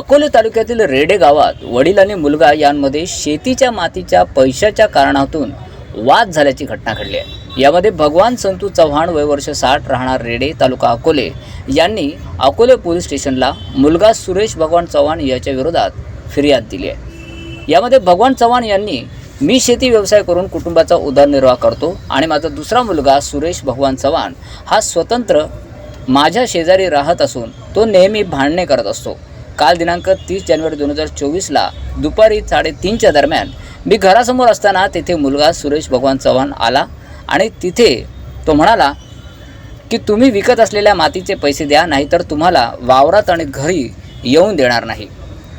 अकोले तालुक्यातील रेडे गावात वडील आणि मुलगा यांमध्ये शेतीच्या मातीच्या पैशाच्या कारणातून वाद झाल्याची घटना घडली आहे. यामध्ये भगवान संतू चव्हाण वय वर्ष साठ राहणार रेडे तालुका अकोले यांनी अकोले पोलीस स्टेशनला मुलगा सुरेश भगवान चव्हाण याच्या विरोधात फिर्याद दिली आहे. यामध्ये भगवान चव्हाण यांनी मी शेती व्यवसाय करून कुटुंबाचा उदरनिर्वाह करतो आणि माझा दुसरा मुलगा सुरेश भगवान चव्हाण हा स्वतंत्र माझ्या शेजारी राहत असून तो नेहमी भांडणे करत असतो. काल दिनांक तीस जानेवारी दोन हजार चोवीसला दुपारी साडेतीनच्या दरम्यान मी घरासमोर असताना तेथे मुलगा सुरेश भगवान चव्हाण आला आणि तिथे तो म्हणाला की तुम्ही विकत असलेल्या मातीचे पैसे द्या नाहीतर तुम्हाला वावरात आणि घरी येऊन देणार नाही.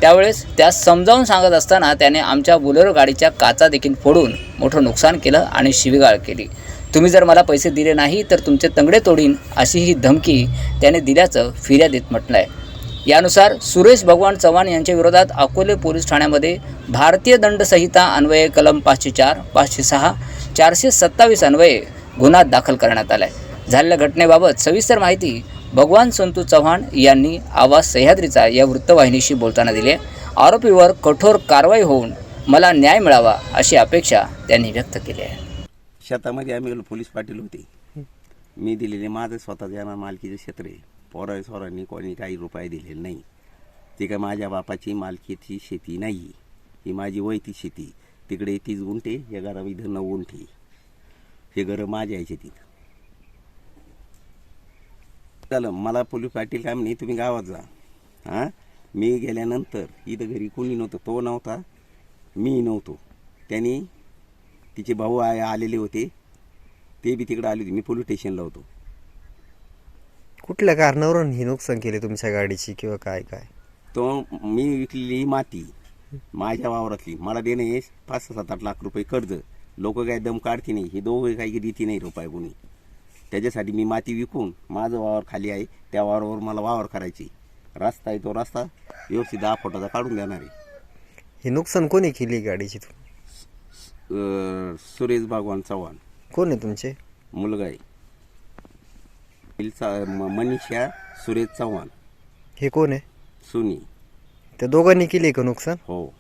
त्यावेळेस त्यास समजावून सांगत असताना त्याने आमच्या बुलेरो गाडीच्या काचा देखील फोडून मोठं नुकसान केलं आणि शिवीगाळ केली. तुम्ही जर मला पैसे दिले नाही तर तुमचे तंगडे तोडीन अशी ही धमकी त्याने दिल्याचं फिर्यादीत म्हटलं आहे यानुसार सुरेश भगवान चव्हाण यांच्या विरोधात अकोले पोलीस ठाण्यामध्ये भारतीय दंड संहिता अन्वये कलम पाचशे चार पाचशे सहा चारशे सत्तावीस अन्वये गुन्हा दाखल करण्यात आला आहे झालेल्या घटनेबाबत सविस्तर माहिती भगवान संतू चव्हाण यांनी आवाज सह्याद्रीचा या वृत्तवाहिनीशी बोलताना दिली आहे. आरोपीवर कठोर कारवाई होऊन मला न्याय मिळावा अशी अपेक्षा त्यांनी व्यक्त केली आहे. शेतामध्ये आम्ही पोलीस पाटील होते. मी दिलेले माझं स्वतःच्या यांना मालकीचं क्षेत्र आहे. पोरा सोरांनी कोणी काही रुपये दिलेले नाही. ती काय माझ्या बापाची मालकीची शेती नाही ही माझी वैती शेती. तिकडे तीस गुंठे या घरा इथं नऊ गुंठे हे घरं माझ्या आहे शेतीत चला मला पोलीस पाटील काय म्हणे तुम्ही गावात जा. हां? मी गेल्यानंतर इथं घरी कोणी नव्हतं तो नव्हता मी नव्हतो. त्यांनी तिचे भाऊ आलेले होते ते बी तिकडे आले होते. मी पोलीस स्टेशनला होतो. कुठल्या कारणावरून ही नुकसान केली तुमच्या गाडीची किंवा काय काय? तो मी विकलेली माती माझ्या वावरातली. मला देणे हे पाच सहा सात आठ लाख रुपये कर्ज. लोक काय दम काढते नाही. हे दोघं काही देते नाही रुपये कोणी. त्याच्यासाठी मी माती विकून माझं वावर खाली आहे. त्या वावरावर मला वावर करायची. रस्ता आहे तो रस्ता. व्यवस्थित दहा फुटाचा काढून देणार आहे. ही नुकसान कोणी केली गाडीची अं, सुरेश भगवान चव्हाण. कोण आहे तुमचे? मुलगा आहे. मनीषा सुरेश चव्हाण. हे कोण आहे? सुनी. त्या दोघांनी केली का नुकसान? हो.